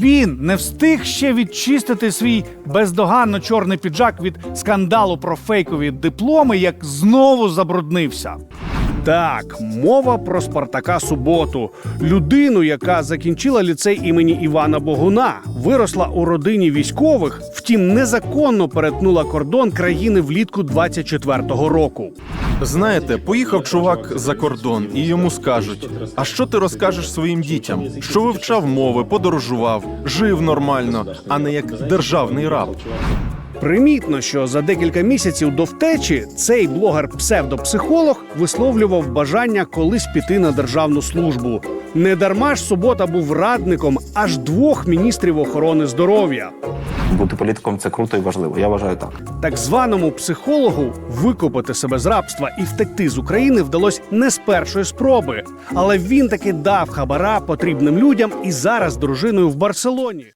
Він не встиг ще відчистити свій бездоганно чорний піджак від скандалу про фейкові дипломи, як знову забруднився. Так, мова про Спартака Суботу, людину, яка закінчила ліцей імені Івана Богуна, виросла у родині військових, втім незаконно перетнула кордон країни влітку 24-го року. Знаєте, поїхав чувак за кордон, і йому скажуть: а що ти розкажеш своїм дітям? Що вивчав мови, подорожував, жив нормально, а не як державний раб. Примітно, що за декілька місяців до втечі цей блогер-псевдопсихолог висловлював бажання колись піти на державну службу. Недарма ж субота був радником аж двох міністрів охорони здоров'я. Бути політиком це круто і важливо. Я вважаю так. Так званому психологу викопати себе з рабства і втекти з України вдалося не з першої спроби, але він таки дав хабара потрібним людям і зараз дружиною в Барселоні.